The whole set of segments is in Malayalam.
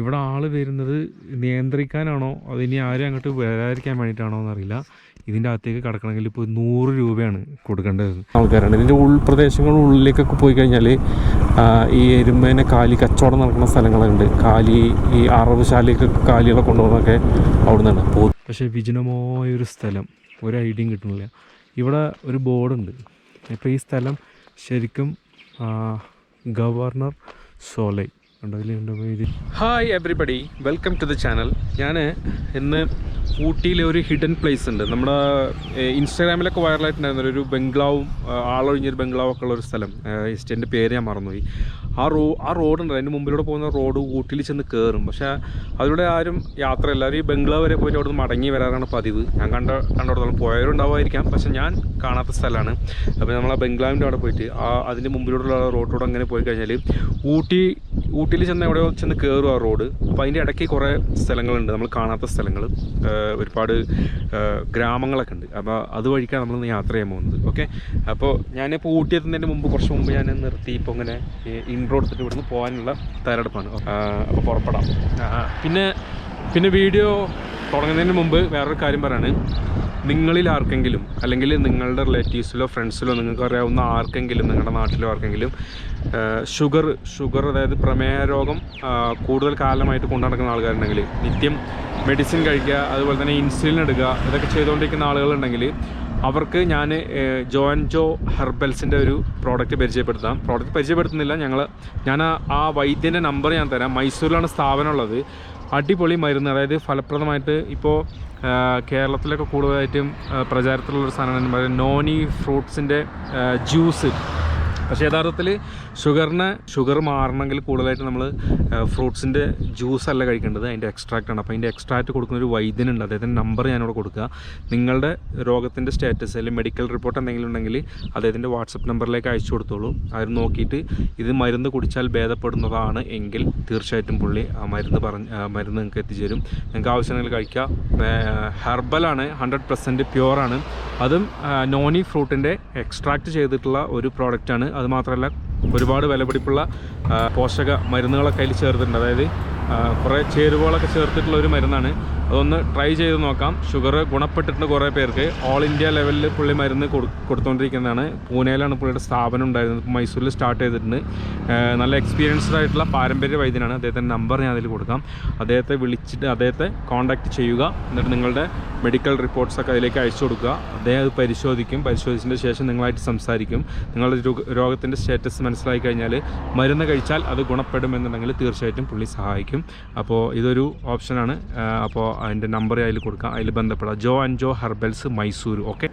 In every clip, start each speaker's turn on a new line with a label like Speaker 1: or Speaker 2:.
Speaker 1: ഇവിടെ ആൾ വരുന്നത് നിയന്ത്രിക്കാനാണോ? അതിനി ആരും അങ്ങോട്ട് വരാതിരിക്കാൻ വേണ്ടിയിട്ടാണോ എന്നറിയില്ല. ഇതിന്റെ അകത്തേക്ക് കടക്കണമെങ്കിൽ ഇപ്പോൾ നൂറ് രൂപയാണ് കൊടുക്കേണ്ടത്. ആൾക്കാരാണ്. ഇതിന്റെ ഉൾപ്രദേശങ്ങളുള്ളിലേക്കൊക്കെ പോയി കഴിഞ്ഞാൽ ഈ എരുമേനെ കാലി കച്ചവടം നടക്കുന്ന സ്ഥലങ്ങളുണ്ട്. കാലി ഈ അറവുശാലയ്ക്കൊക്കെ കാലികളെ കൊണ്ടുപോകുന്നതൊക്കെ അവിടെ നിന്നാണ് പക്ഷേ വിജനമായൊരു സ്ഥലം ഒരു ഐഡിയയും കിട്ടുന്നില്ല. ഇവിടെ ഒരു ബോർഡുണ്ട്. ഇപ്പോൾ ഈ സ്ഥലം ശരിക്കും governor Solai hi everybody welcome to the channel ഞാൻ ഇന്ന് ഊട്ടിയിലെ ഒരു ഹിഡൻ പ്ലേസ് ഉണ്ട്. നമ്മുടെ ഇൻസ്റ്റാഗ്രാമിലൊക്കെ വൈറലായിട്ടുണ്ടായിരുന്ന ഒരു ബംഗ്ലാവും ആളൊഴിഞ്ഞൊരു ബംഗ്ലാവും ഒക്കെ ഉള്ള ഒരു സ്ഥലം. എസ്റ്റേറ്റിന്റെ പേര് ഞാൻ മറന്നുപോയി. ആ റോ ആ റോഡുണ്ട് അതിന്റെ മുമ്പിലൂടെ പോകുന്ന റോഡ് ഊട്ടിയിൽ ചെന്ന് കയറും പക്ഷേ അതിലൂടെ ആരും യാത്ര എല്ലാവരും ഈ ബംഗ്ലാവ് വരെ പോയിട്ട് അവിടെ നിന്ന് മടങ്ങി വരാറാണ് പതിവ്. ഞാൻ കണ്ട കണ്ടിടത്തോളം പോയവരുണ്ടാവുമായിരിക്കാം. പക്ഷേ ഞാൻ കാണാത്ത സ്ഥലമാണ്. അപ്പോൾ നമ്മൾ ആ ബംഗ്ലാവിന്റെ അവിടെ പോയിട്ട് ആ അതിന്റെ മുമ്പിലൂടെയുള്ള റോഡിലൂടെ അങ്ങനെ പോയി കഴിഞ്ഞാൽ ഊട്ടി ഊട്ടിയിൽ ചെന്ന് എവിടെയോ ചെന്ന് കയറും ആ റോഡ്. അപ്പോൾ അതിന്റെ ഇടയ്ക്ക് കുറേ സ്ഥലങ്ങളുണ്ട്. നമ്മൾ കാണാത്ത സ്ഥലങ്ങൾ. ഒരുപാട് ഗ്രാമങ്ങളൊക്കെ ഉണ്ട്. അപ്പോൾ അതുവഴിക്കാണ് നമ്മൾ യാത്ര ചെയ്യാൻ പോകുന്നത്. ഓക്കെ? അപ്പോൾ ഞാനിപ്പോൾ ഊട്ടി എത്തുന്നതിന് മുമ്പ് കുറച്ച് മുമ്പ് ഞാൻ നിർത്തി ഇപ്പോൾ ഇങ്ങനെ ഇൻട്രോ എടുത്തിട്ട് ഇവിടുന്ന് പോകാനുള്ള തയ്യാറെടുപ്പാണ്. അപ്പോൾ പുറപ്പെടാം. പിന്നെ പിന്നെ വീഡിയോ തുടങ്ങുന്നതിന് മുമ്പ് വേറൊരു കാര്യം പറയാണ്. നിങ്ങളിൽ ആർക്കെങ്കിലും അല്ലെങ്കിൽ നിങ്ങളുടെ റിലേറ്റീവ്സിലോ ഫ്രണ്ട്സിലോ നിങ്ങൾക്ക് അറിയാവുന്ന ആർക്കെങ്കിലും നിങ്ങളുടെ നാട്ടിലോ ആർക്കെങ്കിലും ഷുഗർ ഷുഗർ അതായത് പ്രമേഹ രോഗം കൂടുതൽ കാലമായിട്ട് കൊണ്ടു നടക്കുന്ന ആൾക്കാരുണ്ടെങ്കിൽ നിത്യം മെഡിസിൻ കഴിക്കുക അതുപോലെ തന്നെ ഇൻസുലിൻ എടുക്കുക ഇതൊക്കെ ചെയ്തുകൊണ്ടിരിക്കുന്ന ആളുകളുണ്ടെങ്കിൽ അവർക്ക് ഞാൻ ജോൻ ജോ ഹെർബൽസിന്റെ ഒരു പ്രോഡക്റ്റ് പരിചയപ്പെടുത്താം. പ്രോഡക്റ്റ് പരിചയപ്പെടുത്തുന്നില്ല. ഞങ്ങൾ ഞാൻ ആ- വൈദ്യന്റെ നമ്പർ ഞാൻ തരാം. മൈസൂരിലാണ് സ്ഥാപനം ഉള്ളത്. അടിപൊളി മരുന്ന്. അതായത് ഫലപ്രദമായിട്ട് ഇപ്പോൾ കേരളത്തിലൊക്കെ കൂടുതലായിട്ടും പ്രചാരത്തിലുള്ളൊരു സാധനമാണ് നോനി ഫ്രൂട്ട്സിന്റെ ജ്യൂസ്. പക്ഷേ യഥാർത്ഥത്തിൽ ഷുഗറിന് ഷുഗർ മാറണമെങ്കിൽ കൂടുതലായിട്ട് നമ്മൾ ഫ്രൂട്ട്സിന്റെ ജ്യൂസ് അല്ല കഴിക്കേണ്ടത്. അതിന്റെ ആണ്. അപ്പോൾ അതിന്റെ എക്സ്ട്രാക്റ്റ് കൊടുക്കുന്ന ഒരു വൈദ്യനുണ്ട്. അദ്ദേഹത്തിന്റെ നമ്പർ ഞാനിവിടെ കൊടുക്കുക. നിങ്ങളുടെ രോഗത്തിന്റെ സ്റ്റാറ്റസ് അല്ലെങ്കിൽ മെഡിക്കൽ റിപ്പോർട്ട് എന്തെങ്കിലും ഉണ്ടെങ്കിൽ അദ്ദേഹത്തിന്റെ വാട്സപ്പ് നമ്പറിലേക്ക് അയച്ചു കൊടുത്തോളൂ. അവർ നോക്കിയിട്ട് ഇത് മരുന്ന് കുടിച്ചാൽ ഭേദപ്പെടുന്നതാണ് എങ്കിൽ തീർച്ചയായിട്ടും പുള്ളി ആ മരുന്ന് പറഞ്ഞ് മരുന്ന് നിങ്ങൾക്ക് എത്തിച്ചേരും. നിങ്ങൾക്ക് ആവശ്യമെങ്കിൽ കഴിക്കാം. ഹെർബലാണ് ഹൺഡ്രഡ് പെർസെന്റ് പ്യുവറാണ് അതും നോനി ഫ്രൂട്ടിന്റെ എക്സ്ട്രാക്ട് ചെയ്തിട്ടുള്ള ഒരു പ്രോഡക്റ്റാണ് അത് മാത്രമല്ല ഒരുപാട് വിലപിടിപ്പുള്ള പോഷക മരുന്നുകളൊക്കെ അതിൽ ചേർത്തിട്ടുണ്ട്. അതായത് കുറേ ചേരുവകളൊക്കെ ചേർത്തിട്ടുള്ള ഒരു മരുന്നാണ്. അതൊന്ന് ട്രൈ ചെയ്ത് നോക്കാം. ഷുഗർ ഗുണപ്പെട്ടിട്ടുണ്ട് കുറേ പേർക്ക്. ഓൾ ഇന്ത്യ ലെവലിൽ പുള്ളി മരുന്ന് കൊടു കൊടുത്തുകൊണ്ടിരിക്കുന്നതാണ് പൂനെയിലാണ് പുള്ളിയുടെ സ്ഥാപനം ഉണ്ടായിരുന്നത്. മൈസൂരിൽ സ്റ്റാർട്ട് ചെയ്തിട്ടുണ്ട്. നല്ല എക്സ്പീരിയൻസ്ഡ് ആയിട്ടുള്ള പാരമ്പര്യ വൈദ്യനാണ്. അദ്ദേഹത്തിന്റെ നമ്പർ ഞാൻ അതിൽ കൊടുക്കാം. അദ്ദേഹത്തെ വിളിച്ചിട്ട് അദ്ദേഹത്തെ കോൺടാക്റ്റ് ചെയ്യുക. എന്നിട്ട് നിങ്ങളുടെ മെഡിക്കൽ റിപ്പോർട്ട്സൊക്കെ അതിലേക്ക് അയച്ചു കൊടുക്കുക. അദ്ദേഹം അത് പരിശോധിക്കും. പരിശോധിച്ചതിന് ശേഷം നിങ്ങളായിട്ട് സംസാരിക്കും. നിങ്ങളുടെ രോഗ- രോഗത്തിന്റെ സ്റ്റാറ്റസ് മനസ്സിലാക്കി കഴിഞ്ഞാൽ മരുന്ന് കഴിച്ചാൽ അത് ഗുണപ്പെടുമെന്നുണ്ടെങ്കിൽ തീർച്ചയായിട്ടും പുള്ളി സഹായിക്കും. അപ്പോൾ ഇതൊരു ഓപ്ഷനാണ്. അപ്പോൾ അതിന്റെ നമ്പർ അതിൽ കൊടുക്കാം. അതിൽ ബന്ധപ്പെടാം. Jo and Jo herbals Mysore okay?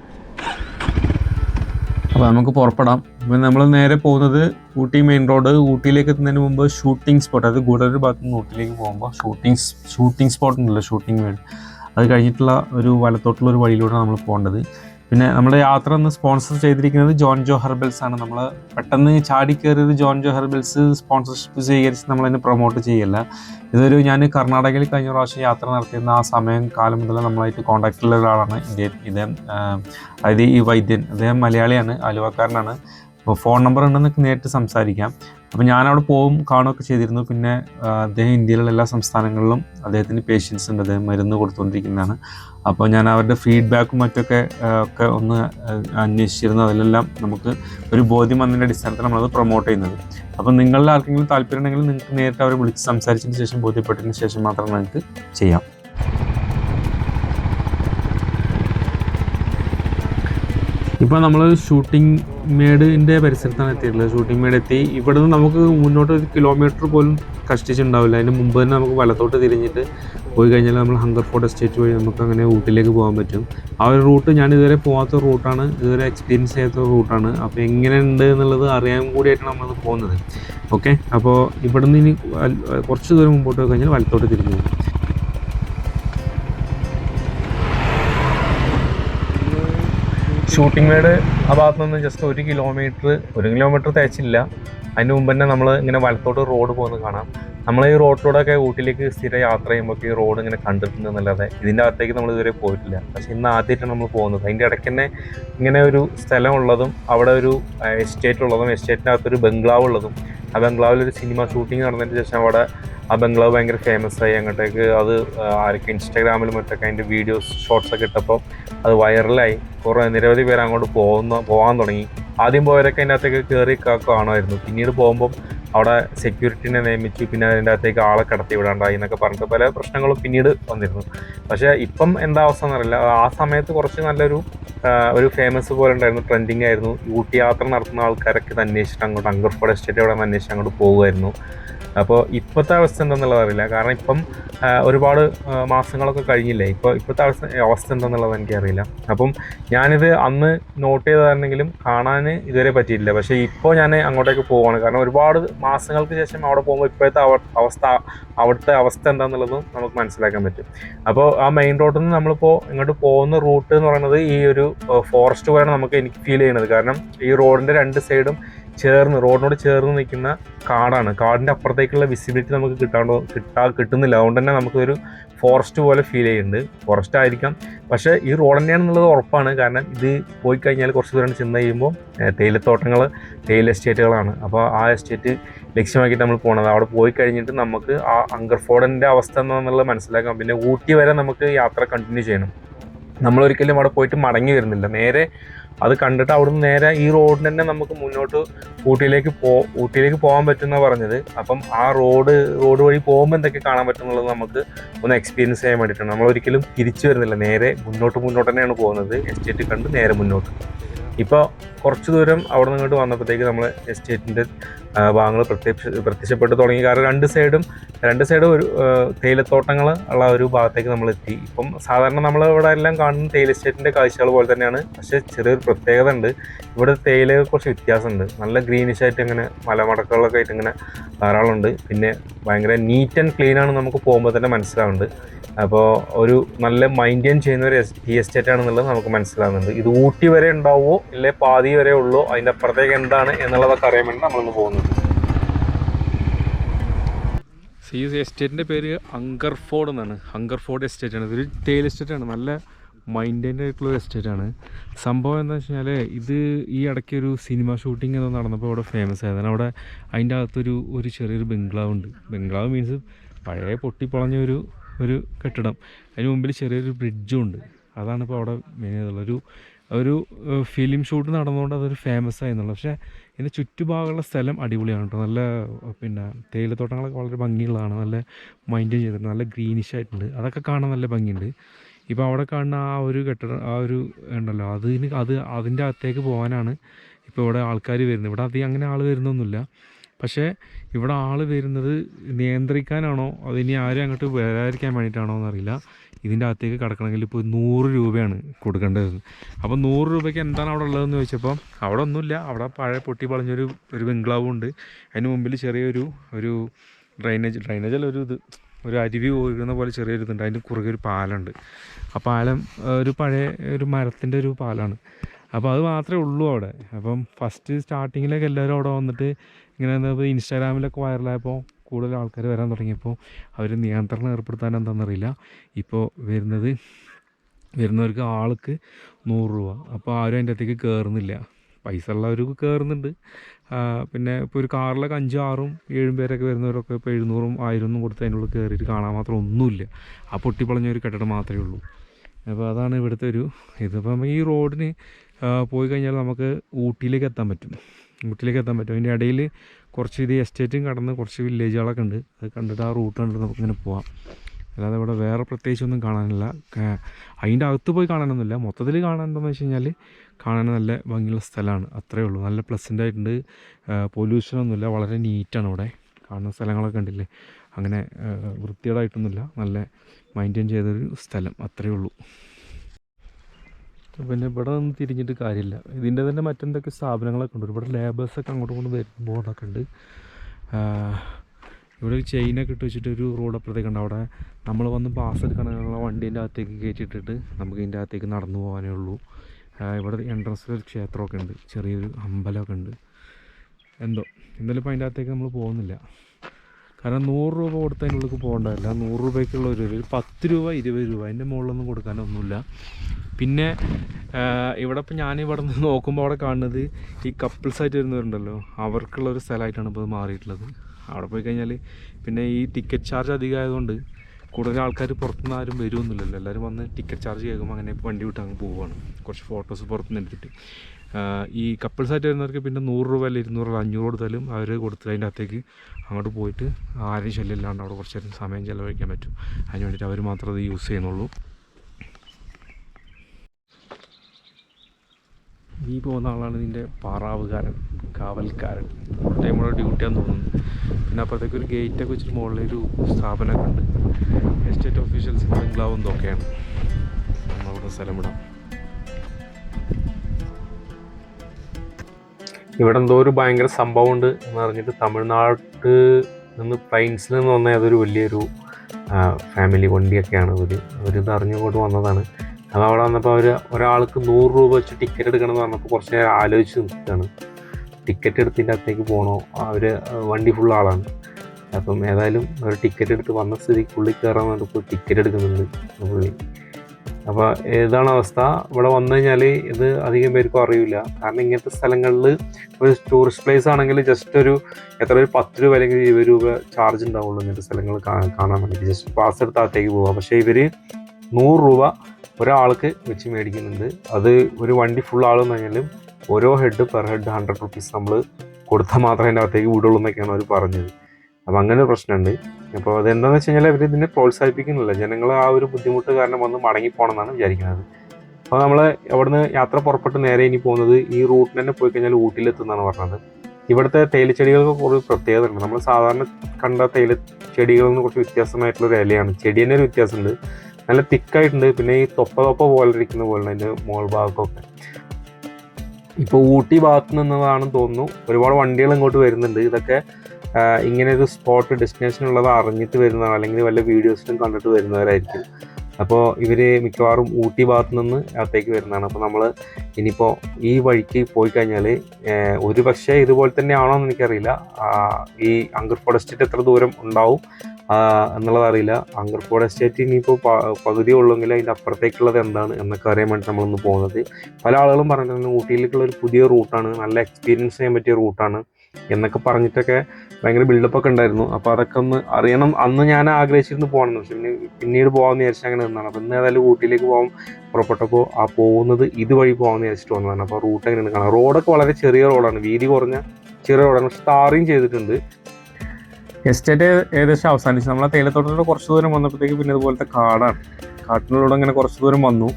Speaker 1: അപ്പോൾ നമുക്ക് പുറപ്പെടാം. ഇപ്പം നമ്മൾ നേരെ പോകുന്നത് ഊട്ടി മെയിൻ റോഡ്. ഊട്ടിയിലേക്ക് എത്തുന്നതിന് മുമ്പ് ഷൂട്ടിംഗ് സ്പോട്ട് അതായത് ഗൂഡല്ലൂർ ഭാഗത്ത് നിന്ന് ഊട്ടിയിലേക്ക് പോകുമ്പോൾ ഷൂട്ടിംഗ് ഷൂട്ടിംഗ് സ്പോട്ട് ഉണ്ടല്ലോ ഷൂട്ടിംഗ് വീട് അത് കഴിഞ്ഞിട്ടുള്ള ഒരു വലത്തോട്ടുള്ള ഒരു വഴിയിലൂടെ നമ്മൾ പോകേണ്ടത്. പിന്നെ നമ്മുടെ യാത്ര ഒന്ന് സ്പോൺസർ ചെയ്തിരിക്കുന്നത് ജോൺ ജോ ഹെർബൽസ് ആണ്. നമ്മൾ പെട്ടെന്ന് ചാടി കയറിയത് ജോൺ ജോ ഹെർബൽസ് സ്പോൺസർഷിപ്പ് സ്വീകരിച്ച് നമ്മളതിനെ പ്രൊമോട്ട് ചെയ്യില്ല. ഇതൊരു ഞാൻ കർണാടകയിൽ കഴിഞ്ഞ പ്രാവശ്യം യാത്ര നടത്തിയിരുന്ന ആ സമയം കാലം മുതൽ നമ്മളായിട്ട് കോൺടാക്റ്റിലുള്ള ഒരാളാണ് ഇന്ത്യൻ ഇദ്ദേഹം അതായത് ഈ വൈദ്യൻ. അദ്ദേഹം മലയാളിയാണ് ആലുവക്കാരനാണ്. അപ്പോൾ ഫോൺ നമ്പർ ഉണ്ടെന്ന് നേരിട്ട് സംസാരിക്കാം. അപ്പോൾ ഞാനവിടെ പോവും കാണുകയൊക്കെ ചെയ്തിരുന്നു. പിന്നെ അദ്ദേഹം ഇന്ത്യയിലുള്ള എല്ലാ സംസ്ഥാനങ്ങളിലും അദ്ദേഹത്തിന് പേഷ്യൻസ് ഉണ്ട്. അദ്ദേഹം മരുന്ന് കൊടുത്തുകൊണ്ടിരിക്കുന്നതാണ്. അപ്പോൾ ഞാൻ അവരുടെ ഫീഡ്ബാക്കും മറ്റൊക്കെ ഒക്കെ ഒന്ന് അന്വേഷിച്ചിരുന്നു. അതിലെല്ലാം നമുക്ക് ഒരു ബോധ്യം വന്നതിന്റെ അടിസ്ഥാനത്തിൽ നമ്മളത് പ്രൊമോട്ട് ചെയ്യുന്നത്. അപ്പോൾ നിങ്ങളിൽ ആർക്കെങ്കിലും താല്പര്യം ഉണ്ടെങ്കിൽ നിങ്ങൾക്ക് നേരിട്ട് അവരെ വിളിച്ച് സംസാരിച്ചതിന് ശേഷം ബോധ്യപ്പെട്ടതിന് ശേഷം മാത്രം നിങ്ങൾക്ക് ചെയ്യാം. ഇപ്പോൾ നമ്മൾ ഷൂട്ടിംഗ് മേഡിന്റെ പരിസരത്താണ് എത്തിയിട്ടുള്ളത്. ഷൂട്ടിംഗ് മേഡ് എത്തി. ഇവിടുന്ന് നമുക്ക് മുന്നോട്ട് ഒരു കിലോമീറ്റർ പോലും കഷ്ടിച്ചുണ്ടാവില്ല അതിന് മുമ്പ് തന്നെ നമുക്ക് വലത്തോട്ട് തിരിഞ്ഞിട്ട് പോയി കഴിഞ്ഞാൽ നമ്മൾ ഹങ്കർ ഫോർട്ട് എസ്റ്റേറ്റ് വഴി നമുക്ക് അങ്ങനെ ഊട്ടിലേക്ക് പോകാൻ പറ്റും. ആ ഒരു റൂട്ട് ഞാൻ ഇതുവരെ പോകാത്ത റൂട്ടാണ് ഇതുവരെ എക്സ്പീരിയൻസ് ചെയ്യാത്ത റൂട്ടാണ്. അപ്പോൾ എങ്ങനെയുണ്ട് എന്നുള്ളത് അറിയാൻ കൂടിയായിട്ടാണ് നമ്മളത് പോകുന്നത്. ഓക്കെ? അപ്പോൾ ഇവിടെ നിന്ന് ഇനി കുറച്ച് ദൂരം മുമ്പോട്ട് പോയി കഴിഞ്ഞാൽ വലത്തോട്ട് തിരിഞ്ഞു പോകും. ഷൂട്ടിംഗ് വേഡ് ആ ഭാഗത്ത് നിന്ന് ജസ്റ്റ് ഒരു കിലോമീറ്റർ ഒരു കിലോമീറ്റർ തേച്ചില്ല. അതിന് മുമ്പ് തന്നെ നമ്മൾ ഇങ്ങനെ വലത്തോട്ട് റോഡ് പോകുന്നത് കാണാം. നമ്മൾ ഈ റോഡിലൂടെയൊക്കെ ഊട്ടിലേക്ക് സ്ഥിരം യാത്ര ചെയ്യുമ്പോൾ ഈ റോഡ് ഇങ്ങനെ കണ്ടിട്ടുണ്ട് എന്നല്ലാതെ ഇതിന്റെ അകത്തേക്ക് നമ്മൾ ഇതുവരെ പോയിട്ടില്ല. പക്ഷെ ഇന്ന് ആദ്യമായിട്ടാണ് നമ്മൾ പോകുന്നത്. അതിന്റെ ഇടയ്ക്ക് തന്നെ ഇങ്ങനെ ഒരു സ്ഥലം ഉള്ളതും അവിടെ ഒരു എസ്റ്റേറ്റ് ഉള്ളതും എസ്റ്റേറ്റിന്റെ അകത്തൊരു ബംഗ്ലാവ് ഉള്ളതും ആ ബംഗ്ലാവിൽ ഒരു സിനിമ ഷൂട്ടിംഗ് നടന്നതിന് ശേഷം അവിടെ ആ ബംഗ്ലാവ് ഭയങ്കര ഫേമസ് ആയി. അങ്ങോട്ടേക്ക് അത് ആർക്കും ഇൻസ്റ്റാഗ്രാമിലും മറ്റൊക്കെ അതിന്റെ വീഡിയോസ് ഷോർട്സ് ഒക്കെ ഇട്ടപ്പോൾ അത് വൈറലായി കുറേ നിരവധി പേര് അങ്ങോട്ട് പോകുന്ന പോകാൻ തുടങ്ങി. ആദ്യം പോയവരൊക്കെ അതിന്റെ അകത്തേക്ക് കയറി കാണുമായിരുന്നു. പിന്നീട് പോകുമ്പം അവിടെ സെക്യൂരിറ്റിനെ നിയമിച്ചു പിന്നെ അതിന്റെ അകത്തേക്ക് ആളെ കടത്തി വിടാണ്ടായി എന്നൊക്കെ പറഞ്ഞിട്ട് പല പ്രശ്നങ്ങളും പിന്നീട് വന്നിരുന്നു. പക്ഷേ ഇപ്പം എന്താ അവസ്ഥ എന്നറിയില്ല. ആ സമയത്ത് കുറച്ച് നല്ലൊരു ഒരു ഫേമസ് പോലെ ഉണ്ടായിരുന്നു. ട്രെൻഡിങ് ആയിരുന്നു. ഊട്ടി യാത്ര നടത്തുന്ന ആൾക്കാരൊക്കെ അന്വേഷിച്ചിട്ട് അങ്ങോട്ട് അങ്കർഫോർഡ് എസ്റ്റേറ്റ് അവിടെ അന്വേഷിച്ച് അങ്ങോട്ട് പോകുമായിരുന്നു അപ്പോൾ ഇപ്പോഴത്തെ അവസ്ഥ എന്താണെന്നുള്ളത് അറിയില്ല. കാരണം ഇപ്പം ഒരുപാട് മാസങ്ങളൊക്കെ കഴിഞ്ഞില്ലേ? ഇപ്പോൾ ഇപ്പോഴത്തെ അവസ്ഥ അവസ്ഥ എന്താണെന്നുള്ളത് എനിക്കറിയില്ല അപ്പം ഞാനിത് അന്ന് നോട്ട് ചെയ്തതായിരുന്നെങ്കിലും കാണാൻ ഇതുവരെ പറ്റിയിട്ടില്ല. പക്ഷേ ഇപ്പോൾ ഞാൻ അങ്ങോട്ടേക്ക് പോവാണ്. കാരണം ഒരുപാട് മാസങ്ങൾക്ക് ശേഷം അവിടെ പോകുമ്പോൾ ഇപ്പോഴത്തെ അവസ്ഥ അവിടുത്തെ അവസ്ഥ എന്താണെന്നുള്ളതും നമുക്ക് മനസ്സിലാക്കാൻ പറ്റും. അപ്പോൾ ആ മെയിൻ റോഡിൽ നിന്ന് നമ്മളിപ്പോൾ ഇങ്ങോട്ട് പോകുന്ന റൂട്ട് എന്ന് പറയുന്നത് ഈ ഒരു ഫോറസ്റ്റ് പോലെയാണ് നമുക്ക് എനിക്ക് ഫീൽ ചെയ്യുന്നത്. കാരണം ഈ റോഡിന്റെ രണ്ട് സൈഡും ചേർന്ന് റോഡിനോട് ചേർന്ന് നിൽക്കുന്ന കാടാണ്. കാടിന്റെ അപ്പുറത്തേക്കുള്ള വിസിബിലിറ്റി നമുക്ക് കിട്ടാണ്ടോ കിട്ടാ കിട്ടുന്നില്ല. അതുകൊണ്ട് തന്നെ നമുക്കൊരു ഫോറസ്റ്റ് പോലെ ഫീൽ ചെയ്യുന്നുണ്ട്. ഫോറസ്റ്റ് ആയിരിക്കാം. പക്ഷേ ഈ റോഡ് തന്നെയാണെന്നുള്ളത് ഉറപ്പാണ്. കാരണം ഇത് പോയി കഴിഞ്ഞാൽ കുറച്ച് ദൂരം ചെന്ന് കഴിയുമ്പോൾ തേയിലത്തോട്ടങ്ങൾ തേയില എസ്റ്റേറ്റുകളാണ് അപ്പോൾ ആ എസ്റ്റേറ്റ് ലക്ഷ്യമാക്കിയിട്ട് നമ്മൾ പോകണത് അവിടെ പോയി കഴിഞ്ഞിട്ട് നമുക്ക് ആ അങ്കർഫോർഡിന്റെ അവസ്ഥ എന്നുള്ളത് മനസ്സിലാക്കാം. പിന്നെ ഊട്ടി വരെ നമുക്ക് യാത്ര കണ്ടിന്യൂ ചെയ്യണം. നമ്മളൊരിക്കലും അവിടെ പോയിട്ട് മടങ്ങി വരുന്നില്ല. നേരെ അത് കണ്ടിട്ട് അവിടുന്ന് നേരെ ഈ റോഡിന് തന്നെ നമുക്ക് മുന്നോട്ട് ഊട്ടിയിലേക്ക് പോ ഊട്ടിയിലേക്ക് പോകാൻ പറ്റുന്ന പറഞ്ഞത്. അപ്പം ആ റോഡ് റോഡ് വഴി പോകുമ്പോൾ എന്തൊക്കെ കാണാൻ പറ്റുന്നുള്ളത് നമുക്ക് ഒന്ന് എക്സ്പീരിയൻസ് ചെയ്യാൻ വേണ്ടിയിട്ടാണ്. നമ്മൾ ഒരിക്കലും തിരിച്ചു വരുന്നില്ല. നേരെ മുന്നോട്ട് മുന്നോട്ട് തന്നെയാണ് പോകുന്നത്. എസ്റ്റേറ്റ് കണ്ട് നേരെ മുന്നോട്ട്. ഇപ്പോൾ കുറച്ച് ദൂരം അവിടെ നിന്ന് ഇങ്ങോട്ട് വന്നപ്പോഴത്തേക്ക് നമ്മൾ എസ്റ്റേറ്റിന്റെ ഭാഗങ്ങൾ പ്രത്യക്ഷ പ്രത്യക്ഷപ്പെട്ട് തുടങ്ങി. കാരണം രണ്ട് സൈഡും രണ്ട് സൈഡും ഒരു തേയിലത്തോട്ടങ്ങൾ ഉള്ള ഒരു ഭാഗത്തേക്ക് നമ്മൾ എത്തി. ഇപ്പം സാധാരണ നമ്മൾ ഇവിടെ എല്ലാം കാണുന്ന തേയില എസ്റ്റേറ്റിന്റെ കാഴ്ചകൾ പോലെ തന്നെയാണ്. പക്ഷേ ചെറിയൊരു പ്രത്യേകത ഉണ്ട്. ഇവിടെ തേയില കുറച്ച് വ്യത്യാസമുണ്ട്. നല്ല ഗ്രീനിഷ് ആയിട്ട് ഇങ്ങനെ മലമടക്കുകളൊക്കെ ആയിട്ട് ഇങ്ങനെ ധാരാളം ഉണ്ട് പിന്നെ ഭയങ്കര നീറ്റ് ആൻഡ് ക്ലീൻ ആണ് നമുക്ക് പോകുമ്പോൾ തന്നെ മനസ്സിലാവുന്നുണ്ട് അപ്പോൾ ഒരു നല്ല മൈന്റെയിൻ ചെയ്യുന്ന ഒരു ടി എസ്റ്റേറ്റ് ആണെന്നുള്ളത് നമുക്ക് മനസ്സിലാവുന്നുണ്ട്. ഇത് ഊട്ടി വരെ ഉണ്ടാവുമോ? ഇല്ലേ? പാതി വരെ ഉള്ളോ? അതിന്റെ അപ്പുറത്തേക്ക് എന്താണ്? എന്നുള്ളതൊക്കെ അറിയാൻ വേണ്ടി നമ്മളിന്ന് പോകുന്നത് ഈ എസ്റ്റേറ്റിന്റെ പേര് അങ്കർഫോർഡ് എന്നാണ്. അങ്കർഫോർഡ് എസ്റ്റേറ്റ് ആണ്. ഇതൊരു തേയില എസ്റ്റേറ്റ് ആണ്. നല്ല മൈൻഡൈൻഡ് ആയിട്ടുള്ള എസ്റ്റേറ്റ് ആണ്. സംഭവം എന്താ വെച്ചാൽ ഇത് ഈ ഇടയ്ക്ക് ഒരു സിനിമ ഷൂട്ടിംഗ് എന്തോ നടന്നപ്പോൾ ഇവിടെ ഫേമസ് ആയതാണ്. അവിടെ അതിന്റെ അകത്തൊരു ഒരു ചെറിയൊരു ബംഗ്ലാവ് ഉണ്ട്. ബംഗ്ലാവ് മീൻസ് പഴയ പൊട്ടിപ്പൊളഞ്ഞ ഒരു ഒരു കെട്ടിടം. അതിന് മുമ്പിൽ ചെറിയൊരു ബ്രിഡ്ജും ഉണ്ട്. അതാണ് ഇപ്പോൾ അവിടെ മെയിൻ ആയിട്ടുള്ളൊരു ഒരു ഫിലിം ഷൂട്ട് നടന്നുകൊണ്ട് അതൊരു ഫേമസ് ആയിരുന്നുള്ളൂ പക്ഷേ ഇതിന്റെ ചുറ്റുഭാഗമുള്ള സ്ഥലം അടിപൊളിയാണ് കേട്ടോ. നല്ല പിന്നെ തേയിലത്തോട്ടങ്ങളൊക്കെ വളരെ ഭംഗിയുള്ളതാണ്. നല്ല മൈന്റെയിൻ ചെയ്തിട്ടുണ്ട്. നല്ല ഗ്രീനിഷ് ആയിട്ടുണ്ട്. അതൊക്കെ കാണാൻ നല്ല ഭംഗിയുണ്ട്. ഇപ്പോൾ അവിടെ കാണുന്ന ആ ഒരു കെട്ടിടം ആ ഒരു ഉണ്ടല്ലോ. അതിന് അത് അതിന്റെ അകത്തേക്ക് പോകാനാണ് ഇപ്പോൾ ഇവിടെ ആൾക്കാർ വരുന്നത്. ഇവിടെ അധികം അങ്ങനെ ആൾ വരുന്നൊന്നുമില്ല. പക്ഷേ ഇവിടെ ആൾ വരുന്നത് നിയന്ത്രിക്കാനാണോ? അതിനി ആരും അങ്ങോട്ട് വരാതിരിക്കാൻ വേണ്ടിയിട്ടാണോ എന്നറിയില്ല. ഇതിന്റെ അകത്തേക്ക് കിടക്കണമെങ്കിൽ ഇപ്പോൾ നൂറ് രൂപയാണ് കൊടുക്കേണ്ടത്. അപ്പോൾ നൂറ് രൂപയ്ക്ക് എന്താണ് അവിടെ ഉള്ളതെന്ന് ചോദിച്ചപ്പോൾ അവിടെ ഒന്നുമില്ല. അവിടെ പഴയ പൊട്ടി പളഞ്ഞൊരു ഒരു ബംഗ്ലാവും ഉണ്ട്. അതിന് മുമ്പിൽ ചെറിയൊരു ഒരു ഡ്രൈനേജ് ഡ്രൈനേജ് അല്ല ഒരു ഇത് ഒരു അരുവി ഒഴുകുന്ന പോലെ ചെറിയൊരു ഇതുണ്ട്. അതിന്റെ കുറുകെ ഒരു പാലമുണ്ട്. ആ പാലം ഒരു പഴയ ഒരു മരത്തിന്റെ ഒരു പാലമാണ്. അപ്പോൾ അത് മാത്രമേ ഉള്ളൂ അവിടെ. അപ്പം ഫസ്റ്റ് സ്റ്റാർട്ടിങ്ങിലൊക്കെ എല്ലാവരും അവിടെ വന്നിട്ട് ഇങ്ങനെ ഇൻസ്റ്റാഗ്രാമിലൊക്കെ വൈറലായപ്പോൾ കൂടുതൽ ആൾക്കാർ വരാൻ തുടങ്ങിയപ്പോൾ അവർ നിയന്ത്രണം ഏർപ്പെടുത്താൻ എന്താണെന്നറിയില്ല ഇപ്പോൾ വരുന്നത് വരുന്നവർക്ക് ആൾക്ക് നൂറ് രൂപ. അപ്പോൾ ആരും അതിന്റെ അകത്തേക്ക് കയറുന്നില്ല പൈസ ഉള്ളവർക്ക് കയറുന്നുണ്ട് പിന്നെ ഇപ്പോൾ ഒരു കാറിലൊക്കെ അഞ്ചും ആറും ഏഴും പേരൊക്കെ വരുന്നവരൊക്കെ ഇപ്പോൾ എഴുന്നൂറും ആയിരം ഒന്നും കൊടുത്ത് അതിനുള്ളിൽ കയറിയിട്ട് കാണാൻ മാത്രം ഒന്നുമില്ല. ആ പൊട്ടിപ്പൊളഞ്ഞ ഒരു കെട്ടിടം മാത്രമേ ഉള്ളൂ. അപ്പോൾ അതാണ് ഇവിടുത്തെ ഒരു ഇതിപ്പം ഈ റോഡിന് പോയി കഴിഞ്ഞാൽ നമുക്ക് ഊട്ടിയിലേക്ക് എത്താൻ പറ്റും. ഊട്ടിയിലേക്ക് എത്താൻ പറ്റും. അതിന്റെ ഇടയിൽ കുറച്ച് ഇത് എസ്റ്റേറ്റും കടന്ന് കുറച്ച് വില്ലേജുകളൊക്കെ ഉണ്ട്. അത് കണ്ടിട്ട് ആ റൂട്ട് കണ്ടിട്ട് നമുക്കിങ്ങനെ പോവാം. അല്ലാതെ ഇവിടെ വേറെ പ്രത്യേകിച്ചൊന്നും കാണാനില്ല. അതിന്റെ അകത്ത് പോയി കാണാനൊന്നുമില്ല. മൊത്തത്തിൽ കാണാൻ എന്താണെന്ന് വെച്ച് കഴിഞ്ഞാൽ കാണാൻ നല്ല ഭംഗിയുള്ള സ്ഥലമാണ്. അത്രയേ ഉള്ളൂ. നല്ല പ്ലസന്റ് ആയിട്ടുണ്ട്. പൊല്യൂഷനൊന്നുമില്ല വളരെ നീറ്റാണ് ഇവിടെ. കാണുന്ന സ്ഥലങ്ങളൊക്കെ ഉണ്ടില്ലേ അങ്ങനെ വൃത്തികേടായിട്ടൊന്നുമില്ല. നല്ല മെയിന്റെയിൻ ചെയ്തൊരു സ്ഥലം. അത്രയേ ഉള്ളൂ. പിന്നെ ഇവിടെ നിന്ന് തിരിഞ്ഞിട്ട് കാര്യമില്ല. ഇതിന്റെ തന്നെ മറ്റെന്തൊക്കെ സ്ഥാപനങ്ങളൊക്കെ ഉണ്ട്. ഇവിടെ ലേബേഴ്സൊക്കെ അങ്ങോട്ടും കൊണ്ട് വരുന്ന ബോർഡൊക്കെ ഉണ്ട്. ഇവിടെ ഒരു ചെയിനൊക്കെ ഇട്ട് വെച്ചിട്ട് ഒരു റോഡ് അപ്പുറത്തേക്ക് ഉണ്ട്. അവിടെ നമ്മൾ വന്ന് പാസ് എടുക്കണമെന്നുള്ള വണ്ടീന്റെ അകത്തേക്ക് കയറ്റിയിട്ടിട്ട് നമുക്ക് ഇതിന്റെ അകത്തേക്ക് നടന്നു പോകാനേ ഉള്ളൂ. ഇവിടെ എൻട്രൻസിൽ ഒരു ക്ഷേത്രമൊക്കെ ഉണ്ട്. ചെറിയൊരു അമ്പലമൊക്കെ ഉണ്ട്. എന്തോ. എന്തായാലും ഇപ്പോൾ അതിന്റെ അകത്തേക്ക് നമ്മൾ പോകുന്നില്ല. കാരണം നൂറ് രൂപ കൊടുത്തതിനുള്ളിൽ പോകേണ്ടതല്ല നൂറ് രൂപയ്ക്കുള്ള ഒരു ഒരു പത്ത് രൂപ ഇരുപത് രൂപ. അതിന്റെ മുകളിലൊന്നും കൊടുക്കാനൊന്നുമില്ല. പിന്നെ ഇവിടെ ഇപ്പം ഞാൻ ഇവിടെ നിന്ന് നോക്കുമ്പോൾ അവിടെ കാണുന്നത് ഈ കപ്പിൾസായിട്ട് വരുന്നവരുണ്ടല്ലോ. അവർക്കുള്ള ഒരു സ്ഥലമായിട്ടാണ് ഇപ്പോൾ മാറിയിട്ടുള്ളത്. അവിടെ പോയി കഴിഞ്ഞാൽ പിന്നെ ഈ ടിക്കറ്റ് ചാർജ് അധികമായതുകൊണ്ട് കൂടുതൽ ആൾക്കാർ പുറത്തുനിന്ന് ആരും വരുമൊന്നുമില്ലല്ലോ എല്ലാവരും വന്ന് ടിക്കറ്റ് ചാർജ് കേൾക്കുമ്പോൾ അങ്ങനെ വണ്ടി വിട്ട് അങ്ങ് പോവുകയാണ്. കുറച്ച് ഫോട്ടോസ് പുറത്തുനിന്ന് എടുത്തിട്ട്. ഈ കപ്പിൾസായിട്ട് വരുന്നവർക്ക് പിന്നെ നൂറ് രൂപ അല്ല ഇരുന്നൂറ് രൂപ അഞ്ഞൂറ് കൊടുത്താലും അവർ കൊടുത്ത് അതിന്റെ അകത്തേക്ക് അങ്ങോട്ട് പോയിട്ട് ആരെയും ശല്യമില്ലാണ്ട് അവിടെ കുറച്ച് നേരം സമയം ചിലവഴിക്കാൻ പറ്റും. അതിന് വേണ്ടിയിട്ട് അവർ മാത്രമേ അത് യൂസ് ചെയ്യുന്നുള്ളൂ. ഈ പോകുന്ന ആളാണ് ഇതിന്റെ പാറാവുകാരൻ കാവൽക്കാരൻ. ടൈം കൂടെ ഡ്യൂട്ടിയാന്ന് തോന്നുന്നു. പിന്നെ അപ്പോഴത്തേക്ക് ഒരു ഗേറ്റൊക്കെ വെച്ചിട്ട് മുകളിലൊരു സ്ഥാപനമൊക്കെ ഉണ്ട്. എസ്റ്റേറ്റ് ഓഫീഷ്യൽസിന്റെ ബംഗ്ലാവ് എന്തൊക്കെയാണ് നമ്മളവിടെ സ്ഥലം വിടാം. ഇവിടെ എന്തോ ഒരു ഭയങ്കര സംഭവം ഉണ്ട് എന്ന് പറഞ്ഞിട്ട് തമിഴ്നാട്ട് നിന്ന് ട്രെയിൻസിൽ നിന്ന് വന്ന അതൊരു വലിയൊരു ഫാമിലി വണ്ടിയൊക്കെയാണ് അവർ അവരിത് അറിഞ്ഞുകൊണ്ട് വന്നതാണ്. അപ്പോൾ അവിടെ വന്നപ്പോൾ അവർ ഒരാൾക്ക് നൂറ് രൂപ വെച്ച് ടിക്കറ്റ് എടുക്കണം എന്ന് പറഞ്ഞപ്പോൾ കുറച്ച് നേരം ആലോചിച്ച് നിൽക്കുകയാണ്. ടിക്കറ്റ് എടുത്തിന്റെ അകത്തേക്ക് പോകണോ അവർ വണ്ടി ഫുൾ ആളാണ്. അപ്പം ഏതായാലും ഒരു ടിക്കറ്റ് എടുത്ത് വന്ന സ്ഥിതിക്ക് പുള്ളി കയറാൻ വേണ്ടി ടിക്കറ്റ് എടുക്കുന്നുണ്ട് പുള്ളി. അപ്പോൾ ഏതാണ് അവസ്ഥ? ഇവിടെ വന്നു കഴിഞ്ഞാൽ ഇത് അധികം പേർക്കും അറിയില്ല. കാരണം ഇങ്ങനത്തെ സ്ഥലങ്ങളിൽ ഒരു ടൂറിസ്റ്റ് പ്ലേസ് ആണെങ്കിൽ ജസ്റ്റ് ഒരു എത്ര ഒരു പത്ത് രൂപ അല്ലെങ്കിൽ ഇരുപത് രൂപ ചാർജ് ഉണ്ടാവുള്ളൂ ഇങ്ങനത്തെ സ്ഥലങ്ങൾ കാണാൻ വേണ്ടി ജസ്റ്റ് പാസ് എടുത്ത് അകത്തേക്ക് പോകാം പക്ഷേ ഇവർ നൂറ് രൂപ ഒരാൾക്ക് വെച്ച് മേടിക്കുന്നുണ്ട്. അത് ഒരു വണ്ടി ഫുൾ ആളെന്ന് കഴിഞ്ഞാലും ഓരോ head per head hundred rupees നമ്മൾ കൊടുത്താൽ മാത്രമേ അതിന്റെ അകത്തേക്ക് വിടുള്ളൂ എന്നൊക്കെയാണ് അവർ പറഞ്ഞത്. അപ്പം അങ്ങനെ ഒരു പ്രശ്നമുണ്ട്. അപ്പോൾ അതെന്താണെന്ന് വെച്ച് കഴിഞ്ഞാൽ അവർ ഇതിനെ പ്രോത്സാഹിപ്പിക്കുന്നില്ല. ജനങ്ങൾ ആ ഒരു ബുദ്ധിമുട്ട് കാരണം വന്ന് മടങ്ങിപ്പോകണം എന്നാണ് വിചാരിക്കുന്നത്. അപ്പോൾ നമ്മൾ അവിടുന്ന് യാത്ര പുറപ്പെട്ട് നേരെ ഇനി പോകുന്നത് ഈ റൂട്ടിൽ തന്നെ പോയി കഴിഞ്ഞാൽ ഊട്ടിയിലെത്തുന്നതാണ് പറഞ്ഞത്. ഇവിടുത്തെ തേയിലച്ചെടികൾക്ക് കുറേ പ്രത്യേകത ഉണ്ട്. നമ്മൾ സാധാരണ കണ്ട തേയില ചെടികളിൽ നിന്ന് കുറച്ച് വ്യത്യാസമായിട്ടുള്ള ഇലയാണ്. ചെടി തന്നെ ഒരു വ്യത്യാസമുണ്ട്. നല്ല തിക്കായിട്ടുണ്ട്. പിന്നെ ഈ തൊപ്പ തൊപ്പ പോലെ ഇരിക്കുന്ന പോലെ അതിന്റെ മോൾ ഭാഗമൊക്കെ ഇപ്പോൾ ഊട്ടി ഭാഗത്ത് നിന്നതാണെന്ന് തോന്നുന്നു. ഒരുപാട് വണ്ടികൾ ഇങ്ങോട്ട് വരുന്നുണ്ട്. ഇതൊക്കെ ഇങ്ങനെ ഒരു സ്പോട്ട് ഡെസ്റ്റിനേഷൻ ഉള്ളത് അറിഞ്ഞിട്ട് വരുന്നവർ അല്ലെങ്കിൽ വല്ല വീഡിയോസിലും കണ്ടിട്ട് വരുന്നവരായിരിക്കും. അപ്പോൾ ഇവർ മിക്കവാറും ഊട്ടി ഭാഗത്ത് നിന്ന് അകത്തേക്ക് വരുന്നതാണ്. അപ്പോൾ നമ്മൾ ഇനിയിപ്പോൾ ഈ വഴിക്ക് പോയി കഴിഞ്ഞാൽ ഒരു പക്ഷേ ഇതുപോലെ തന്നെയാണോ എന്ന് എനിക്കറിയില്ല. ഈ അങ്കർഫോർഡ് എസ്റ്റേറ്റ് എത്ര ദൂരം ഉണ്ടാവും എന്നുള്ളത് അറിയില്ല. അങ്കർഫോർഡ് എസ്റ്റേറ്റ് ഇനിയിപ്പോൾ പകുതി ഉള്ളെങ്കിൽ അതിന്റെ അപ്പുറത്തേക്കുള്ളത് എന്താണ് എന്നൊക്കെ അറിയാൻ വേണ്ടി നമ്മളൊന്ന് പോകുന്നത്. പല ആളുകളും പറഞ്ഞിട്ടുണ്ട് ഊട്ടിയിലേക്കുള്ള ഒരു പുതിയ റൂട്ടാണ് നല്ല എക്സ്പീരിയൻസ് ചെയ്യാൻ പറ്റിയ റൂട്ടാണ് എന്നൊക്കെ പറഞ്ഞിട്ടൊക്കെ ഭയങ്കര ബിൽഡപ്പ് ഒക്കെ ഉണ്ടായിരുന്നു. അപ്പോൾ അതൊക്കെ ഒന്ന് അറിയണം. അന്ന് ഞാൻ ആഗ്രഹിച്ചിരുന്നു പോകണം പക്ഷെ പിന്നെ പിന്നീട് പോകാമെന്ന് വിചാരിച്ചാൽ അങ്ങനെ നിന്നാണ്. അപ്പോൾ ഇന്ന് ഏതായാലും ഊട്ടിയിലേക്ക് പോകാൻ പുറപ്പെട്ടപ്പോൾ ആ പോകുന്നത് ഇതുവഴി പോകാമെന്ന് വിചാരിച്ചിട്ട് വന്നതാണ്. അപ്പോൾ റൂട്ട് എങ്ങനെയാണ് കാണാം. റോഡൊക്കെ വളരെ ചെറിയ റോഡാണ് വീതി കുറഞ്ഞ ചെറിയ റോഡാണ് പക്ഷെ താറിയും ചെയ്തിട്ടുണ്ട്. എസ്റ്റേറ്റ് ഏകദേശം അവസാനിച്ചു. നമ്മളെ തേയിലത്തോട്ടത്തിന്റെ കുറച്ച് ദൂരം വന്നപ്പോഴത്തേക്ക് പിന്നെ ഇതുപോലത്തെ കാടാണ്. കാട്ടിനുള്ളിലൂടെ അങ്ങനെ കുറച്ച് ദൂരം വന്നു.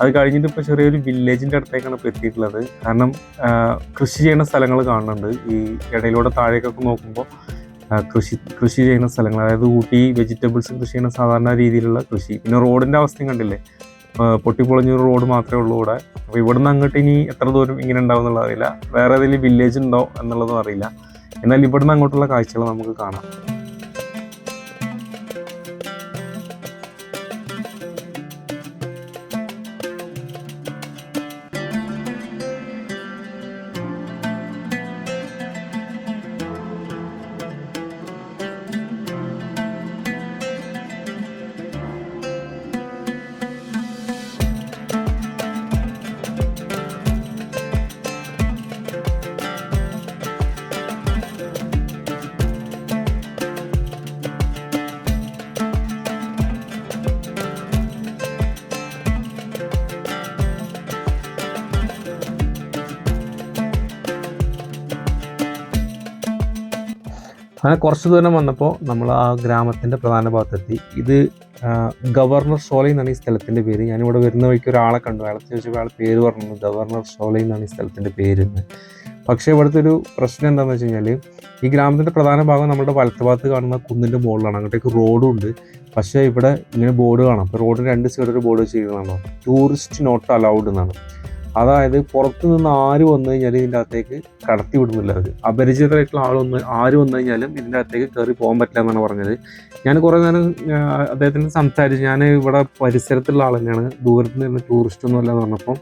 Speaker 1: അത് കഴിഞ്ഞിട്ട് ഇപ്പോൾ ചെറിയൊരു വില്ലേജിന്റെ അടുത്തേക്കാണ് ഇപ്പോൾ എത്തിയിട്ടുള്ളത്. കാരണം കൃഷി ചെയ്യുന്ന സ്ഥലങ്ങൾ കാണുന്നുണ്ട്. ഈ ഇടയിലൂടെ താഴേക്കൊക്കെ നോക്കുമ്പോൾ കൃഷി കൃഷി ചെയ്യുന്ന സ്ഥലങ്ങൾ അതായത് ഊട്ടി വെജിറ്റബിൾസ് കൃഷി ചെയ്യുന്ന സാധാരണ രീതിയിലുള്ള കൃഷി. പിന്നെ റോഡിന്റെ അവസ്ഥയും കണ്ടില്ലേ? പൊട്ടിപ്പൊളിഞ്ഞൊരു റോഡ് മാത്രമേ ഉള്ളൂ ഇവിടെ. അപ്പോൾ ഇവിടുന്ന് അങ്ങോട്ട് ഇനി എത്ര ദൂരം ഇങ്ങനെ ഉണ്ടാവും എന്നുള്ളത് അറിയില്ല. വേറെ ഏതെങ്കിലും വില്ലേജ് ഉണ്ടോ എന്നുള്ളതും അറിയില്ല. എന്നാൽ ഇവിടുന്ന് അങ്ങോട്ടുള്ള കാഴ്ചകൾ നമുക്ക് കാണാം. അങ്ങനെ കുറച്ച് ദൂരം വന്നപ്പോൾ നമ്മൾ ആ ഗ്രാമത്തിന്റെ പ്രധാന ഭാഗത്തെത്തി. ഇത് ഗവർണർ സോളി എന്നാണ് ഈ സ്ഥലത്തിന്റെ പേര്. ഞാനിവിടെ വരുന്ന വഴിക്ക് ഒരാളെ കണ്ടു. അയാളെ ചോദിച്ചപ്പോൾ അയാൾ പേര് പറഞ്ഞു ഗവർണർ സോളി എന്നാണ് ഈ സ്ഥലത്തിന്റെ പേര് പക്ഷേ ഇവിടുത്തെ ഒരു പ്രശ്നം എന്താണെന്ന് വെച്ച് കഴിഞ്ഞാൽ ഈ ഗ്രാമത്തിന്റെ പ്രധാന ഭാഗം നമ്മുടെ വലത്ത് ഭാഗത്ത് കാണുന്ന കുന്നിന്റെ മുകളിലാണ്. അങ്ങോട്ടേക്ക് റോഡും ഉണ്ട്. പക്ഷേ ഇവിടെ ഇങ്ങനെ ബോർഡ് കാണാം. അപ്പോൾ റോഡിന് രണ്ട് സൈഡ് ഒരു ബോർഡ് വെച്ചിരിക്കുന്നതാണോ. ടൂറിസ്റ്റ് നോട്ട് അലൗഡ് എന്നാണ്. അതായത് പുറത്തു നിന്ന് ആര് വന്നു കഴിഞ്ഞാലും ഇതിന്റെ അകത്തേക്ക് കടത്തി വിടുന്നില്ല അവർ അപരിചിതരായിട്ടുള്ള ആളൊന്ന് ആര് വന്നു കഴിഞ്ഞാലും ഇതിന്റെ അകത്തേക്ക് കയറി പോകാൻ പറ്റില്ല എന്നാണ് പറഞ്ഞത്. ഞാൻ കുറേ നേരം അദ്ദേഹത്തിന് സംസാരിച്ചു ഞാൻ ഇവിടെ പരിസരത്തുള്ള ആൾ തന്നെയാണ്. ദൂരത്ത് നിന്ന് ടൂറിസ്റ്റ് ഒന്നുമല്ല എന്ന് പറഞ്ഞപ്പോൾ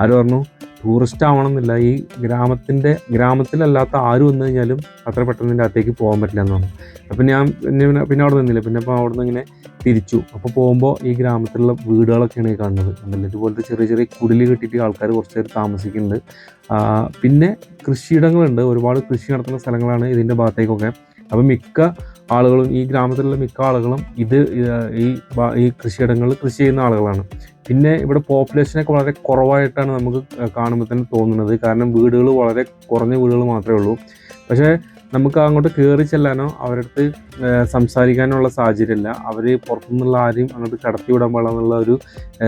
Speaker 1: ആര് പറഞ്ഞു? ടൂറിസ്റ്റ് ആവണമെന്നില്ല. ഈ ഗ്രാമത്തിന്റെ ഗ്രാമത്തിലല്ലാത്ത ആരും വന്നു കഴിഞ്ഞാലും അത്ര പെട്ടെന്ന് എന്റെ അകത്തേക്ക് പോകാൻ പറ്റില്ല എന്നാണ് അപ്പം ഞാൻ പിന്നെ പിന്നെ അവിടെ നിന്നില്ല. പിന്നെ അപ്പോൾ അവിടെ നിന്ന് ഇങ്ങനെ തിരിച്ചു. അപ്പോൾ പോകുമ്പോൾ ഈ ഗ്രാമത്തിലുള്ള വീടുകളൊക്കെയാണ് ഈ കാണുന്നത്. എന്നല്ല ഇതുപോലത്തെ ചെറിയ ചെറിയ കുടിൽ കെട്ടിയിട്ട് ആൾക്കാർ കുറച്ച് പേര് താമസിക്കുന്നുണ്ട്. പിന്നെ കൃഷിയിടങ്ങളുണ്ട്. ഒരുപാട് കൃഷി നടത്തുന്ന സ്ഥലങ്ങളാണ് ഇതിന്റെ ഭാഗത്തേക്കൊക്കെ. അപ്പം മിക്ക ആളുകളും ഈ ഗ്രാമത്തിലുള്ള മിക്ക ആളുകളും ഇത് ഈ ഈ കൃഷിയിടങ്ങളിൽ കൃഷി ചെയ്യുന്ന ആളുകളാണ്. പിന്നെ ഇവിടെ പോപ്പുലേഷനൊക്കെ വളരെ കുറവായിട്ടാണ് നമുക്ക് കാണുമ്പോൾ തന്നെ തോന്നുന്നത്. കാരണം വീടുകൾ വളരെ കുറഞ്ഞ വീടുകൾ മാത്രമേ ഉള്ളൂ. പക്ഷേ നമുക്ക് അങ്ങോട്ട് കയറി ചെല്ലാനോ അവരടുത്ത് സംസാരിക്കാനുള്ള സാഹചര്യമില്ല. അവർ പുറത്തുനിന്നുള്ള ആരെയും അങ്ങോട്ട് കടത്തി വിടാൻ പാടില്ല ഒരു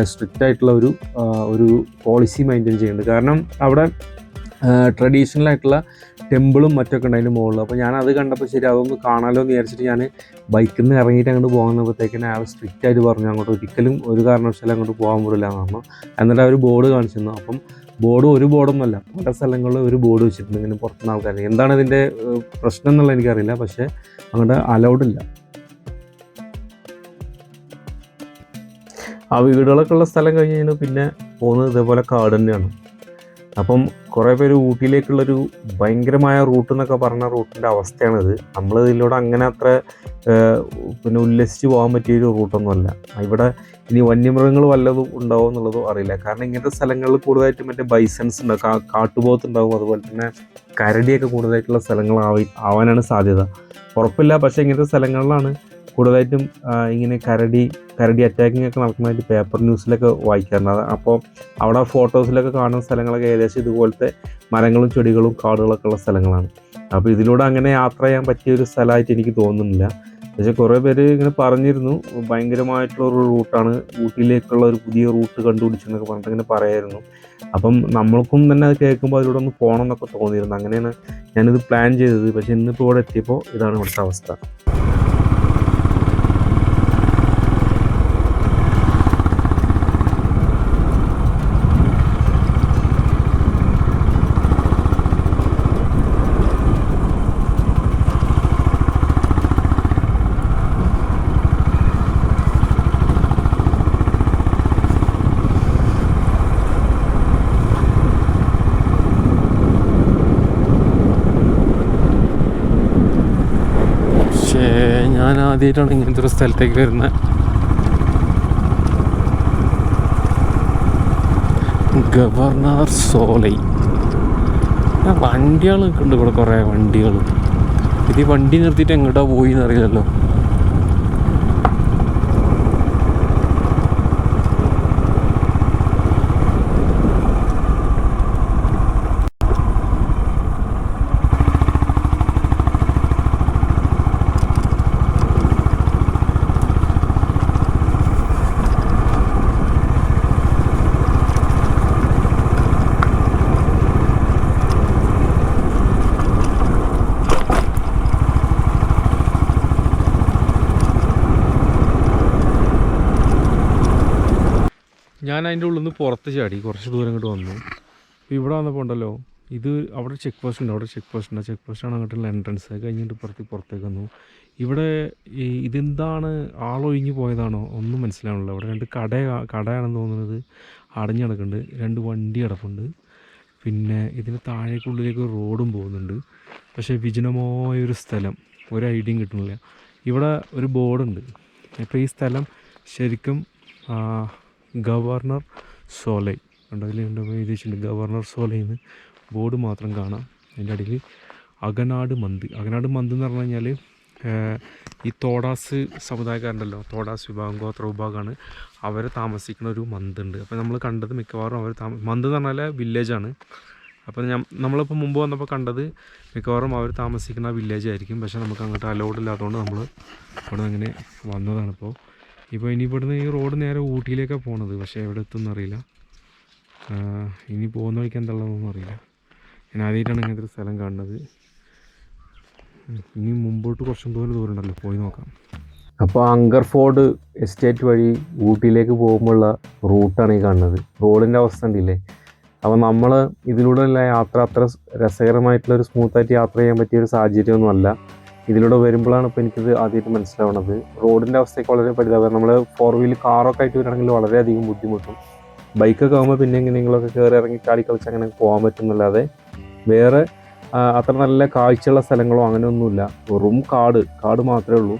Speaker 1: സ്ട്രിക്റ്റ് ആയിട്ടുള്ള ഒരു ഒരു പോളിസി മെയിന്റെയിൻ ചെയ്യുന്നുണ്ട്. കാരണം അവിടെ ട്രഡീഷണൽ ആയിട്ടുള്ള ടെമ്പിളും മറ്റൊക്കെ ഉണ്ട് മുകളിൽ. അപ്പോൾ ഞാൻ അത് കണ്ടപ്പോൾ ശരി അതൊന്ന് കാണാമല്ലോ എന്ന് വിചാരിച്ചിട്ട് ഞാൻ ബൈക്കിൽ നിന്ന് ഇറങ്ങിയിട്ട് അങ്ങോട്ട് പോകുന്നപ്പോഴത്തേക്കിന് അയാൾ സ്ട്രിക്റ്റ് ആയിട്ട് പറഞ്ഞു അങ്ങോട്ട് ഒരിക്കലും ഒരു കാരണവശാലും അങ്ങോട്ട് പോകാൻ പാടില്ല എന്ന് പറഞ്ഞു. എന്നിട്ട് അവർ ബോർഡ് കാണിച്ചിരുന്നു. അപ്പം ബോർഡ് ഒരു ബോർഡൊന്നുമല്ല പല സ്ഥലങ്ങളിൽ ഒരു ബോർഡ് വെച്ചിട്ടുണ്ട് ഇങ്ങനെ പുറത്തുനിന്ന് ആൾക്കാർ എന്താണ് ഇതിന്റെ പ്രശ്നം എന്നുള്ളത് എനിക്കറിയില്ല പക്ഷേ അങ്ങോട്ട് അലൗഡ് ഇല്ല. ആ വീടുകളൊക്കെ ഉള്ള സ്ഥലം കഴിഞ്ഞ് കഴിഞ്ഞാൽ പിന്നെ പോകുന്നത് ഇതേപോലെ കാട് തന്നെയാണ്. അപ്പം കുറേ പേര് ഊട്ടിയിലേക്കുള്ളൊരു ഭയങ്കരമായ റൂട്ട് എന്നൊക്കെ പറഞ്ഞ റൂട്ടിന്റെ അവസ്ഥയാണിത്. നമ്മൾ ഇതിലൂടെ അങ്ങനെ അത്ര പിന്നെ ഉല്ലസിച്ച് പോകാൻ പറ്റിയ പറ്റിയൊരു റൂട്ടൊന്നുമല്ല ഇവിടെ ഇനി വന്യമൃഗങ്ങൾ വല്ലതും ഉണ്ടാവും എന്നുള്ളതും അറിയില്ല. കാരണം ഇങ്ങനത്തെ സ്ഥലങ്ങളിൽ കൂടുതലായിട്ട് മറ്റേ ബൈസൺസ് ഉണ്ടാവും കാട്ടുപോത്ത് ഉണ്ടാവും. അതുപോലെ തന്നെ കരടിയൊക്കെ കൂടുതലായിട്ടുള്ള സ്ഥലങ്ങളാവി ആവാനാണ് സാധ്യത. ഉറപ്പില്ല പക്ഷേ ഇങ്ങനത്തെ സ്ഥലങ്ങളിലാണ് കൂടുതലായിട്ടും ഇങ്ങനെ കരടി കരടി അറ്റാക്കിംഗ് ഒക്കെ നടക്കുന്നതായിട്ട് പേപ്പർ ന്യൂസിലൊക്കെ വായിക്കാറുണ്ട്. അപ്പോൾ അവിടെ ഫോട്ടോസിലൊക്കെ കാണുന്ന സ്ഥലങ്ങളൊക്കെ ഏകദേശം ഇതുപോലത്തെ മരങ്ങളും ചെടികളും കാടുകളൊക്കെ ഉള്ള സ്ഥലങ്ങളാണ്. അപ്പോൾ ഇതിലൂടെ അങ്ങനെ യാത്ര ചെയ്യാൻ പറ്റിയ ഒരു സ്ഥലമായിട്ട് എനിക്ക് തോന്നുന്നില്ല. പക്ഷെ കുറേ പേര് ഇങ്ങനെ പറഞ്ഞിരുന്നു ഭയങ്കരമായിട്ടുള്ള ഒരു റൂട്ടാണ് ഊട്ടിയിലേക്കുള്ള ഒരു പുതിയ റൂട്ട് കണ്ടുപിടിച്ചു എന്നൊക്കെ പറഞ്ഞിട്ട് ഇങ്ങനെ പറയായിരുന്നു. അപ്പം നമ്മൾക്കും തന്നെ അത് കേൾക്കുമ്പോൾ അതിലൂടെ ഒന്ന് പോകണം എന്നൊക്കെ തോന്നിയിരുന്നു. അങ്ങനെയാണ് ഞാനിത് പ്ലാൻ ചെയ്തത്. പക്ഷെ ഇന്നിപ്പോൾ ഇവിടെ എത്തിയപ്പോൾ ഇതാണ് ഇവിടുത്തെ അവസ്ഥ പക്ഷേ ഞാൻ ആദ്യമായിട്ടാണ് ഇങ്ങനത്തെ ഒരു സ്ഥലത്തേക്ക് വരുന്നത്. ഗവർണർ സോലൈ വണ്ടികളൊക്കെ ഉണ്ട് ഇവിടെ കുറേ വണ്ടികൾ. ഇത് വണ്ടി നിർത്തിയിട്ട് എങ്ങോട്ടാ പോയി എന്നറിയില്ലല്ലോ ഞാൻ അതിന്റെ ഉള്ളിൽ നിന്ന് പുറത്ത് ചാടി കുറച്ച് ദൂരം ഇങ്ങോട്ട് വന്നു. ഇവിടെ വന്നപ്പോൾ ഉണ്ടല്ലോ ഇത് അവിടെ ചെക്ക് പോസ്റ്റ് ഉണ്ട് അവിടെ ചെക്ക് പോസ്റ്റ് ഉണ്ട്. ചെക്ക് പോസ്റ്റാണ് അങ്ങോട്ടുള്ള എൻട്രൻസ് കഴിഞ്ഞിട്ട് പുറത്ത് പുറത്തേക്ക് വന്നു. ഇവിടെ ഈ ഇതെന്താണ് ആളൊഴിഞ്ഞു പോയതാണോ? ഒന്നും മനസ്സിലാവണില്ല അവിടെ രണ്ട് കട കടയാണെന്ന് തോന്നുന്നത് അടഞ്ഞു കിടക്കുന്നുണ്ട്. രണ്ട് വണ്ടി കിടപ്പുണ്ട്. പിന്നെ ഇതിന് താഴേക്കുള്ളിലേക്ക് റോഡും പോകുന്നുണ്ട്. പക്ഷേ വിജനമായൊരു സ്ഥലം. ഒരു ഐഡിയയും കിട്ടുന്നില്ല. ഇവിടെ ഒരു ബോർഡുണ്ട്. അപ്പോൾ ഈ സ്ഥലം ശരിക്കും ഗവർണർ സോലൈ. കണ്ടോ അതിൽ എഴുതിയിട്ടുണ്ട് ഗവർണർ സോലൈന്ന് ബോർഡ് മാത്രം കാണാം. അതിന്റെ അടിയിൽ അകനാട് മന്ത്. അകനാട് മന്ത് എന്ന് പറഞ്ഞു കഴിഞ്ഞാൽ ഈ തോടാസ് സമുദായക്കാരുണ്ടല്ലോ തോടാസ് വിഭാഗം ഗോത്ര വിഭാഗമാണ് അവർ താമസിക്കുന്ന ഒരു മന്ത് ഉണ്ട്. അപ്പോൾ നമ്മൾ കണ്ടത് മിക്കവാറും അവർ താമ മന്ത് എന്ന് പറഞ്ഞാൽ വില്ലേജാണ് അപ്പോൾ ഞാൻ നമ്മളിപ്പോൾ മുമ്പ് വന്നപ്പോൾ കണ്ടത് മിക്കവാറും അവർ താമസിക്കുന്ന വില്ലേജ് ആയിരിക്കും. പക്ഷേ നമുക്ക് അങ്ങോട്ട് അലൗഡ് ഇല്ലാത്തതുകൊണ്ട് നമ്മൾ അവിടെ അങ്ങനെ വന്നതാണ് ഇപ്പോൾ ഇനി ഇവിടുന്ന് ഈ റോഡ് നേരെ ഊട്ടിയിലേക്കാണ് പോണത്. പക്ഷേ എവിടെ എത്തുമെന്ന് അറിയില്ല. ഇനി പോകുന്ന വഴിക്ക് എന്താണെന്നൊന്നും അറിയില്ല. ഞാൻ ആദ്യമായിട്ടാണ് ഇങ്ങനത്തെ ഒരു സ്ഥലം കാണുന്നത്. ഇനി മുമ്പോട്ട് കുറച്ചും ദൂരം ദൂരം ഉണ്ടല്ലോ പോയി നോക്കാം. അപ്പോൾ അങ്കർഫോർഡ് എസ്റ്റേറ്റ് വഴി ഊട്ടിയിലേക്ക് പോകുമ്പോഴുള്ള റൂട്ടാണ് ഈ കാണുന്നത്. റോഡിന്റെ അവസ്ഥ ഉണ്ടില്ലേ അപ്പോൾ നമ്മൾ ഇതിലൂടെയുള്ള യാത്ര അത്ര രസകരമായിട്ടുള്ള ഒരു സ്മൂത്തായിട്ട് യാത്ര ചെയ്യാൻ പറ്റിയ ഒരു സാഹചര്യമൊന്നും അല്ല ഇതിലൂടെ വരുമ്പോഴാണ് ഇപ്പോൾ എനിക്കിത് ആദ്യമായിട്ട് മനസ്സിലാവുന്നത്. റോഡിന്റെ അവസ്ഥയൊക്കെ വളരെ പരിതാപം നമ്മൾ ഫോർ വീൽ കാറൊക്കെ ആയിട്ട് വരികയാണെങ്കിൽ വളരെയധികം ബുദ്ധിമുട്ടും. ബൈക്കൊക്കെ ആകുമ്പോൾ പിന്നെ എങ്ങനെയെങ്കിലുമൊക്കെ കയറി ഇറങ്ങി ചാടി കളിച്ച് അങ്ങനെ പോകാൻ പറ്റുന്നല്ലാതെ വേറെ അത്ര നല്ല കാഴ്ചയുള്ള സ്ഥലങ്ങളോ അങ്ങനെയൊന്നുമില്ല വെറും കാട് കാട് മാത്രമേ ഉള്ളൂ.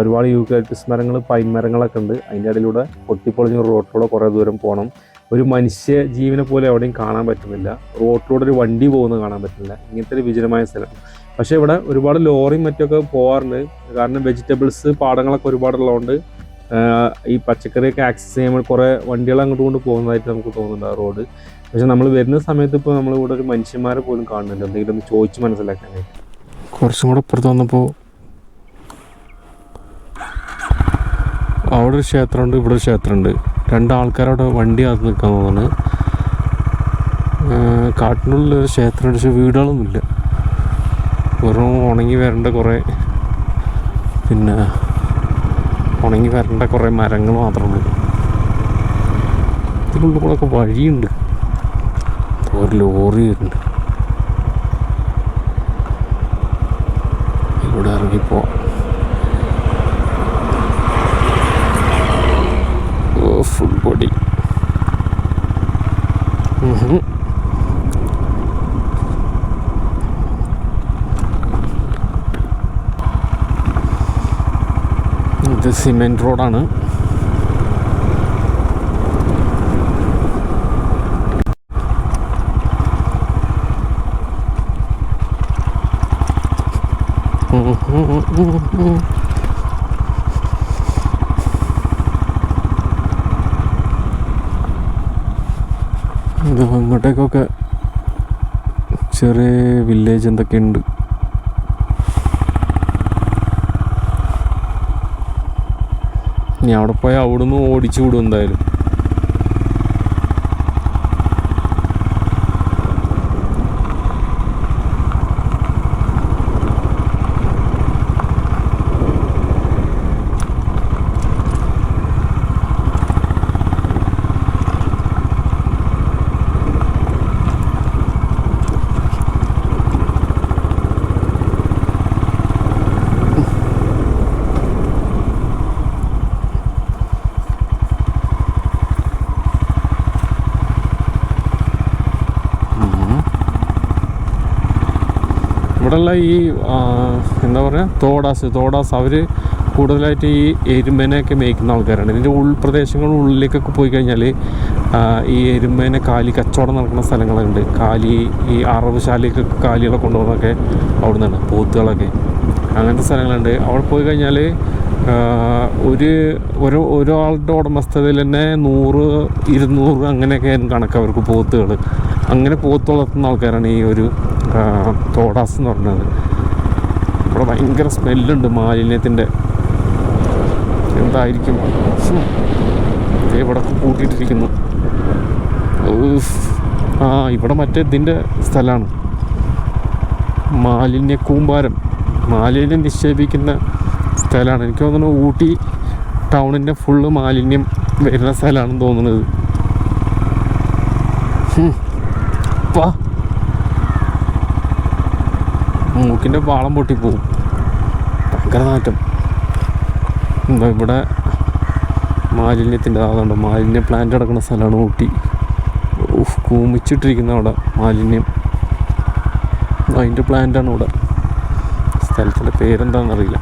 Speaker 1: ഒരുപാട് യൂക്കാലിപ്റ്റസ് മരങ്ങൾ പൈൻ മരങ്ങളൊക്കെ ഉണ്ട്. അതിന്റെ ഇടയിലൂടെ പൊട്ടിപ്പൊളിഞ്ഞ റോട്ടിലൂടെ കുറേ ദൂരം പോകണം ഒരു മനുഷ്യ ജീവനെ പോലെ എവിടെയും കാണാൻ പറ്റുന്നില്ല. റോട്ടിലൂടെ ഒരു വണ്ടി പോകുന്നത് കാണാൻ പറ്റുന്നില്ല. ഇങ്ങനത്തെ ഒരു വിജനമായ സ്ഥലം. പക്ഷേ ഇവിടെ ഒരുപാട് ലോറിയും മറ്റൊക്കെ പോകാറുണ്ട് കാരണം വെജിറ്റബിൾസ് പാടങ്ങളൊക്കെ ഒരുപാട് ഉള്ളതുകൊണ്ട് ഈ പച്ചക്കറിയൊക്കെ ആക്സസ് ചെയ്യുമ്പോൾ കുറേ വണ്ടികൾ അങ്ങോട്ട് കൊണ്ട് പോകുന്നതായിട്ട് നമുക്ക് തോന്നുന്നുണ്ട് ആ റോഡ് പക്ഷേ നമ്മൾ വരുന്ന സമയത്ത് ഇപ്പോൾ നമ്മൾ ഇവിടെ ഒരു മനുഷ്യന്മാരെ പോലും കാണുന്നുണ്ട്. എന്തെങ്കിലും ഒന്ന് ചോദിച്ച് മനസ്സിലാക്കാനായിട്ട്. കുറച്ചും കൂടെ അപ്പുറത്ത് വന്നപ്പോൾ അവിടെ ഒരു ക്ഷേത്രമുണ്ട് ഇവിടെ ഒരു ക്ഷേത്രമുണ്ട്. രണ്ടാൾക്കാരവിടെ വണ്ടി കാത്ത് നിൽക്കാൻ തോന്നുന്നു. കാട്ടിനുള്ളിൽ ഒരു ക്ഷേത്രമുണ്ട് പക്ഷേ വീടുകളൊന്നുമില്ല. വെറും ഉണങ്ങി വരേണ്ട കുറേ പിന്നെ ഉണങ്ങി വരേണ്ട കുറേ മരങ്ങൾ മാത്രമേ ഉള്ളൂ. ഇതിനുള്ളിൽ കൂടെ ഒക്കെ വഴിയുണ്ട്. ഒരു ലോറി വരുന്നുണ്ട്. ഇവിടെ ഇറങ്ങിപ്പോ. Full body. ഇത് സിമെന്റ് റോഡാണ്. അങ്ങോട്ടേക്കൊക്കെ ചെറിയ വില്ലേജ് ഇനി അവിടെ പോയാൽ അവിടുന്ന് ഓടിച്ചു വിടും എന്തായാലും. ഈ എന്താ പറയുക തോടാസ് തോടാസ് അവർ കൂടുതലായിട്ട് ഈ എരുമേനെയൊക്കെ മേയ്ക്കുന്ന ആൾക്കാരാണ്. ഇതിന്റെ ഉൾപ്രദേശങ്ങളും ഉള്ളിലേക്കൊക്കെ പോയി കഴിഞ്ഞാൽ ഈ എരുമേനെ കാലി കച്ചവടം നടക്കുന്ന സ്ഥലങ്ങളുണ്ട് കാലി ഈ അറവുശാലയ്ക്കൊക്കെ കാലികളെ കൊണ്ടുപോകുന്നതൊക്കെ അവിടെ നിന്നാണ് പോത്തുകളൊക്കെ. അങ്ങനത്തെ സ്ഥലങ്ങളുണ്ട്. അവിടെ പോയി കഴിഞ്ഞാൽ ഒരു ഒരു ഒരാളുടെ ഉടമസ്ഥതയിൽ തന്നെ നൂറ് ഇരുന്നൂറ് അങ്ങനെയൊക്കെ കണക്ക് അവർക്ക് പോത്തുകൾ. അങ്ങനെ പോത്ത് വളർത്തുന്ന ആൾക്കാരാണ് ഈ ഒരു തോടാസ് എന്ന് പറഞ്ഞത്. ഇവിടെ ഭയങ്കര സ്മെല്ലുണ്ട് മാലിന്യത്തിന്റെ. എന്തായിരിക്കും? ഇവിടെ കൂട്ടിയിട്ടിരിക്കുന്നു. ആ ഇവിടെ മറ്റേ ഇതിന്റെ സ്ഥലമാണ്. മാലിന്യ കൂമ്പാരം മാലിന്യം നിക്ഷേപിക്കുന്ന സ്ഥലമാണ്. എനിക്ക് തോന്നുന്നു ഊട്ടി ടൗണിന്റെ ഫുള്ള് മാലിന്യം വരുന്ന സ്ഥലമാണെന്ന് തോന്നുന്നത്. മൂക്കിന്റെ പാളം പൊട്ടിപ്പോവും. ഭയങ്കര നാറ്റം. എന്താ ഇവിടെ മാലിന്യത്തിന്റെ അതുകൊണ്ട് മാലിന്യ പ്ലാന്റ് കിടക്കുന്ന സ്ഥലമാണ് ഊട്ടി. കൂമിച്ചിട്ടിരിക്കുന്ന അവിടെ മാലിന്യം. അതിന്റെ പ്ലാന്റാണ് ഇവിടെ. സ്ഥലത്തിന്റെ പേരെന്താണെന്ന് അറിയില്ല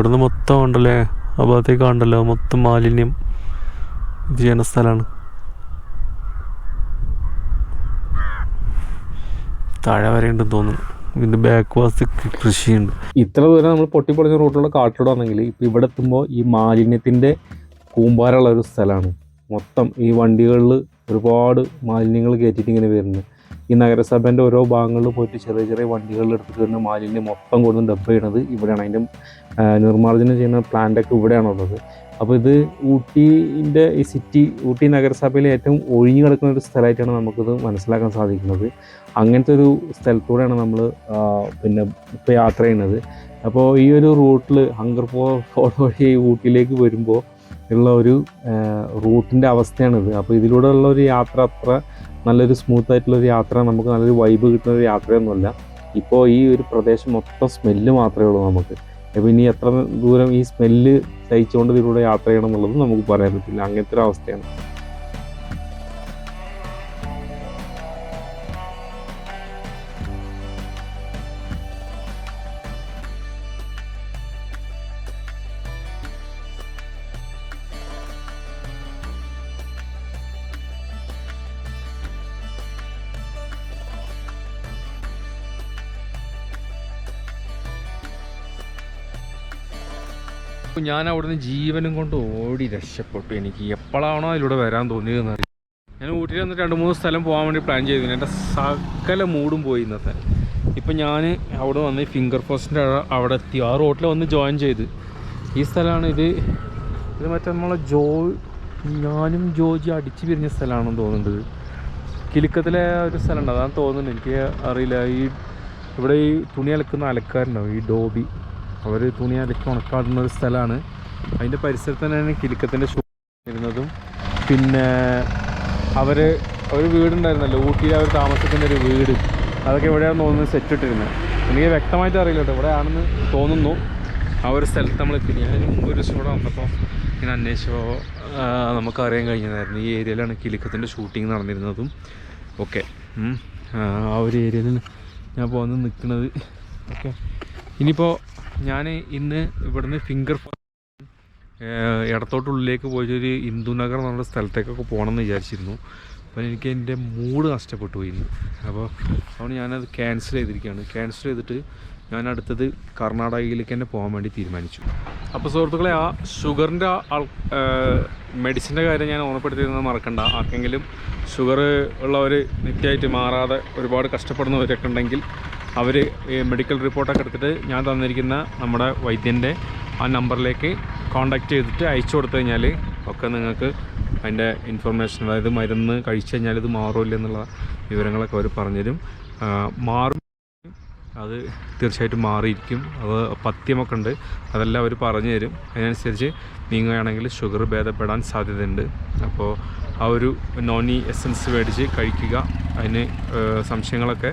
Speaker 1: ഇവിടുന്ന് മൊത്തം ഉണ്ടല്ലേ? ആ ഉണ്ടല്ലോ മൊത്തം മാലിന്യം. ചെയ്യുന്ന സ്ഥലമാണ്. താഴെ വരെ ഉണ്ടെന്ന് തോന്നുന്നു. ഇതിന്റെ ബാക്ക് വാസ് കൃഷിയുണ്ട്. ഇത്ര ദൂരം നമ്മൾ പൊട്ടിപ്പൊളിഞ്ഞ റൂട്ടിലൂടെ കാട്ടിലൂടെ ആണെങ്കിൽ ഇപ്പം ഇവിടെ എത്തുമ്പോൾ ഈ മാലിന്യത്തിന്റെ കൂമ്പാരമുള്ള ഒരു സ്ഥലമാണ്. മൊത്തം ഈ വണ്ടികളിൽ ഒരുപാട് മാലിന്യങ്ങൾ കയറ്റിയിട്ട് ഇങ്ങനെ വരുന്നു ഈ നഗരസഭേന്റെ ഓരോ ഭാഗങ്ങളിൽ പോയിട്ട് ചെറിയ ചെറിയ വണ്ടികളിൽ എടുത്തിട്ട് വരുന്ന മാലിന്യം മൊത്തം കൊടുന്ന് ഡബ് ചെയ്യണത് ഇവിടെയാണ്. അതിന്റെ നിർമ്മാർജനം ചെയ്യുന്ന പ്ലാന്റൊക്കെ ഇവിടെയാണുള്ളത് അപ്പോൾ ഇത് ഊട്ടിന്റെ ഈ സിറ്റി ഊട്ടി നഗരസഭയിലെ ഏറ്റവും ഒഴിഞ്ഞു കിടക്കുന്ന ഒരു സ്ഥലമായിട്ടാണ് നമുക്കിത് മനസ്സിലാക്കാൻ സാധിക്കുന്നത്. അങ്ങനത്തെ ഒരു സ്ഥലത്തൂടെയാണ് നമ്മൾ പിന്നെ ഇപ്പോൾ യാത്ര ചെയ്യുന്നത്. അപ്പോൾ ഈ ഒരു റൂട്ടിൽ ഹങ്കർ ഫോർട്ട് വഴി ഊട്ടിയിലേക്ക് വരുമ്പോൾ ഉള്ള ഒരു റൂട്ടിന്റെ അവസ്ഥയാണിത്. അപ്പോൾ ഇതിലൂടെ ഉള്ള ഒരു യാത്ര അത്ര നല്ലൊരു സ്മൂത്ത് ആയിട്ടുള്ള ഒരു യാത്ര നമുക്ക് നല്ലൊരു വൈബ് കിട്ടുന്ന ഒരു യാത്രയൊന്നുമല്ല. ഇപ്പോൾ ഈ ഒരു പ്രദേശം മൊത്തം സ്മെല്ല് മാത്രമേ ഉള്ളൂ നമുക്ക്. അപ്പോൾ ഇനി എത്ര ദൂരം ഈ സ്മെല്ല് സഹിച്ചുകൊണ്ട് ഇതിലൂടെ യാത്ര ചെയ്യണം എന്നുള്ളത് നമുക്ക് പറയാൻ പറ്റില്ല. അങ്ങനത്തെ ഒരു അവസ്ഥയാണ്. ഞാൻ അവിടുന്ന് ജീവനും കൊണ്ട് ഓടി രക്ഷപ്പെട്ടു. എനിക്ക് എപ്പോഴാണോ അതിലൂടെ വരാൻ തോന്നിയതെന്ന് ഞാൻ ഊട്ടിയിൽ വന്നിട്ട് രണ്ട് മൂന്ന് സ്ഥലം പോകാൻ വേണ്ടി പ്ലാൻ ചെയ്തു എന്റെ സകല മൂടും പോയി ഇന്നത്തെ. ഇപ്പം ഞാൻ അവിടെ വന്ന് ഫിംഗർ പോസ്റ്റിന്റെ അവിടെ എത്തി. ആ റോട്ടിൽ വന്ന് ജോയിൻ ചെയ്ത്. ഈ സ്ഥലമാണ് ഇത്. ഇത് മറ്റേ നമ്മളെ ജോ ഞാനും ജോജി അടിച്ചു പിരിഞ്ഞ സ്ഥലമാണെന്ന് തോന്നുന്നത് കിലുക്കത്തിലെ ഒരു സ്ഥലമുണ്ട്. അതാണ് തോന്നുന്നത് എനിക്ക് അറിയില്ല. ഈ ഇവിടെ ഈ തുണി അലക്കുന്ന അലക്കാരുണ്ടാവും ഈ ഡോബി. അവർ തുണി അലക്കി ഉണക്കാടുന്ന ഒരു സ്ഥലമാണ്. അതിന്റെ പരിസരത്ത് തന്നെയാണ് കിലുക്കത്തിന്റെ ഷൂ ഇരുന്നതും. പിന്നെ അവർ ഒരു വീടുണ്ടായിരുന്നല്ലോ ഊട്ടിയിൽ അവർ താമസിക്കുന്ന ഒരു വീട്. അതൊക്കെ എവിടെയാണെന്ന് തോന്നുന്നത് സെറ്റ് ഇട്ടിരുന്നത് എനിക്ക് വ്യക്തമായിട്ട് അറിയില്ല ആണെന്ന് തോന്നുന്നു. ആ ഒരു സ്ഥലത്ത് നമ്മൾ എത്തി. ഞാൻ മുമ്പ് ഒരു ദിവസം വന്നപ്പോൾ ഇങ്ങനെ അന്വേഷിച്ചപ്പോൾ നമുക്കറിയാൻ നമുക്ക് കഴിഞ്ഞതായിരുന്നു. ഈ ഏരിയയിലാണ് കിലുക്കത്തിന്റെ ഷൂട്ടിങ് നടന്നിരുന്നതും ഓക്കെ ആ ഒരു ഏരിയയിൽ ഞാൻ പോകുന്നത് നിൽക്കുന്നത്. ഓക്കെ. ഇനിയിപ്പോൾ ഞാൻ ഇന്ന് ഇവിടുന്ന് ഫിംഗർ ഇടത്തോട്ടുള്ളിലേക്ക് പോയൊരു ഒരു ഹിന്ദുനഗർ എന്നുള്ള സ്ഥലത്തേക്കൊക്കെ പോകണം എന്ന് വിചാരിച്ചിരുന്നു. അപ്പോൾ എനിക്ക് എന്റെ മൂഡ് നഷ്ടപ്പെട്ടു പോയി അപ്പോൾ അതുകൊണ്ട് ഞാനത് ക്യാൻസൽ ചെയ്തിരിക്കുകയാണ്. ക്യാൻസൽ ചെയ്തിട്ട് ഞാൻ അടുത്തത് കർണാടകയിലേക്ക് തന്നെ പോകാൻ വേണ്ടി തീരുമാനിച്ചു. അപ്പോൾ സുഹൃത്തുക്കളെ ആ ഷുഗറിന്റെ ആൾ മെഡിസിന്റെ കാര്യം ഞാൻ ഓർമ്മപ്പെടുത്തിയിരുന്നത് മറക്കണ്ട. ആർക്കെങ്കിലും ഷുഗർ ഉള്ളവർ നിത്യമായിട്ട് മാറാതെ ഒരുപാട് കഷ്ടപ്പെടുന്നവരൊക്കെ ഉണ്ടെങ്കിൽ അവർ മെഡിക്കൽ റിപ്പോർട്ടൊക്കെ എടുത്തിട്ട് ഞാൻ തന്നിരിക്കുന്ന നമ്മുടെ വൈദ്യന്റെ ആ നമ്പറിലേക്ക് കോൺടാക്റ്റ് ചെയ്തിട്ട് അയച്ചു കൊടുത്തു കഴിഞ്ഞാൽ ഒക്കെ നിങ്ങൾക്ക് അതിന്റെ ഇൻഫർമേഷൻ അതായത് മരുന്ന് കഴിച്ചു കഴിഞ്ഞാൽ ഇത് മാറില്ല എന്നുള്ള വിവരങ്ങളൊക്കെ അവർ പറഞ്ഞുതരും. മാറും. അത് തീർച്ചയായിട്ടും മാറിയിരിക്കും. അത് പഥ്യമൊക്കെ ഉണ്ട്. അതെല്ലാം അവർ പറഞ്ഞു തരും. അതിനനുസരിച്ച് നീങ്ങുകയാണെങ്കിൽ ഷുഗർ ഭേദപ്പെടാൻ സാധ്യതയുണ്ട്. അപ്പോൾ ആ ഒരു നോണി എസൻസ് മേടിച്ച് കഴിക്കുക. അതിന് സംശയങ്ങളൊക്കെ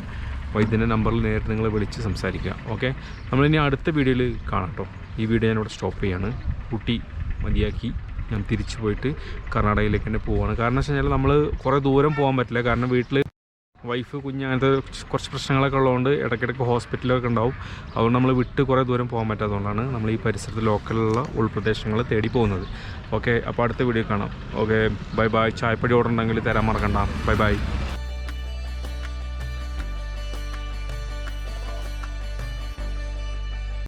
Speaker 1: വൈദ്യന്റെ നമ്പറിൽ നേരിട്ട് നിങ്ങൾ വിളിച്ച് സംസാരിക്കുക. ഓക്കെ? നമ്മളിനി അടുത്ത വീഡിയോയിൽ കാണാം കേട്ടോ ഈ വീഡിയോ ഞാനിവിടെ സ്റ്റോപ്പ് ചെയ്യാണ്. ഊട്ടി മതിയാക്കി ഞാൻ തിരിച്ചു പോയിട്ട് കർണാടകയിലേക്ക് തന്നെ പോവുകയാണ് കാരണം വെച്ച് കഴിഞ്ഞാൽ നമ്മൾ കുറേ ദൂരം പോകാൻ പറ്റില്ല. കാരണം വീട്ടിൽ വൈഫ് കുഞ്ഞ് അങ്ങനത്തെ കുറച്ച് പ്രശ്നങ്ങളൊക്കെ ഉള്ളതുകൊണ്ട് ഇടയ്ക്കിടയ്ക്ക് ഹോസ്പിറ്റലൊക്കെ ഉണ്ടാവും. അതുകൊണ്ട് നമ്മൾ വിട്ട് കുറേ ദൂരം പോകാൻ പറ്റാത്തതുകൊണ്ടാണ് നമ്മൾ ഈ പരിസരത്ത് ലോക്കലുള്ള ഉൾപ്രദേശങ്ങൾ തേടി പോകുന്നത്. ഓക്കെ അപ്പോൾ അടുത്ത വീഡിയോ കാണാം. Okay bye bye. ചായപ്പടി ഓർഡർ ഉണ്ടെങ്കിൽ തരാൻ മറക്കണ്ട. Bye bye.